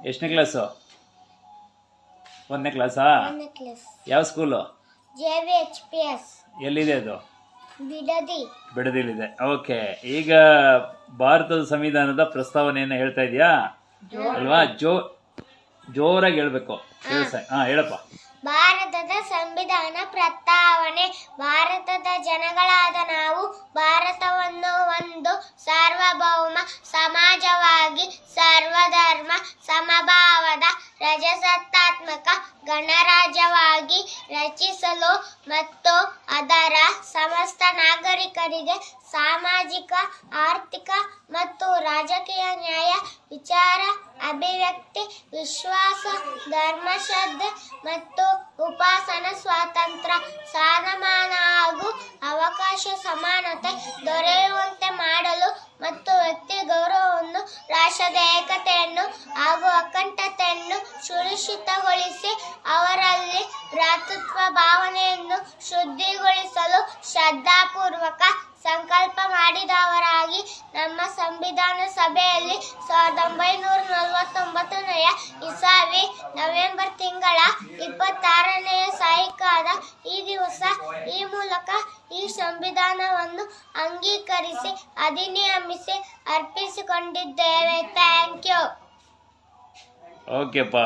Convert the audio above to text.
ಎಷ್ಟನೇ ಕ್ಲಾಸು ಒಂದನೇ ಕ್ಲಾಸಾ ಯಾವ school J V H P S ಎಲ್ಲಿದೆ ಅದು? ಬಿಡದಿ. ಬಿಡದಿಲಿದೆ ಓಕೆ ಈಗ ಭಾರತದ ಸಂವಿಧಾನದ ಪ್ರಸ್ತಾವನೆಯನ್ನು ಹೇಳ್ತಾ ಇದೆಯಾ? ಅಲ್ವಾ? ಜೋ ಜೋರಾಗಿ ಹೇಳ್ಬೇಕು. ಕೇಳಿಸ ಹಾ ಹೇಳಪ್ಪ. ಭಾರತದ ಸಂವಿಧಾನ ಪ್ರಸ್ತಾವನೆ ಭಾರತದ ಜನಗಳಾದ ನಾವು ಭಾರತವನ್ನು ಒಂದು ಸಾರ್ವಭೌಮ ಸಮಾಜವಾಗಿ ಸರ್ವಧರ್ಮ ಸಮಭಾವದ ರಜಸತ್ತಾತ್ಮಕ ಗಣರಾಜ್ಯವಾಗಿ ರಚಿಸಲು ಮತ್ತು ಅದರ ಸಮಸ್ತ ನಾಗರಿಕರಿಗೆ ಸಾಮಾಜಿಕ, ಆರ್ಥಿಕ ಮತ್ತು ರಾಜಕೀಯ ನ್ಯಾಯ, ವಿಚಾರ, ಅಭಿವ್ಯಕ್ತಿ, ವಿಶ್ವಾಸ, ಧರ್ಮಶ್ರದ್ಧೆ ಮತ್ತು ಉಪಾಸನ ಸ್ವಾತಂತ್ರ್ಯ ಸ್ಥಾನಮಾನ ಹಾಗೂ ಅವಕಾಶ ಸಮಾನತೆ ದೊರೆಯುವಂತೆ ರಾಷ್ಟ್ರದ ಏಕತೆಯನ್ನು ಹಾಗೂ ಅಖಂಡತೆಯನ್ನು ಸುರಕ್ಷಿತಗೊಳಿಸಿ ಅವರಲ್ಲಿ ಭ್ರಾತೃತ್ವ ಭಾವನೆಯನ್ನು ಶುದ್ಧಿಗೊಳಿಸಲು ಶ್ರದ್ಧಾಪೂರ್ವಕ ಸಂಕಲ್ಪ ಮಾಡಿದವರಾಗಿ ನಮ್ಮ ಸಂವಿಧಾನ ಸಭೆಯಲ್ಲಿ ಸಾವಿರದ ಒಂಬೈನೂರ ನಲವತ್ತೊಂಬತ್ತನೆಯ ಇಸಾವಿ ನವೆಂಬರ್ ತಿಂಗಳ ಇಪ್ಪತ್ತಾರನೆಯ ಸಾಯಂಕಾಲ ಈ ದಿವಸ ಈ ಮೂಲಕ ಈ ಸಂವಿಧಾನವನ್ನು ಅಂಗೀಕರಿಸಿ ಅಧಿನಿಯಮಿಸಿ ಅರ್ಪಿಸಿಕೊಂಡಿದ್ದೇವೆ. Thank you ಓಕೆಪ್ಪ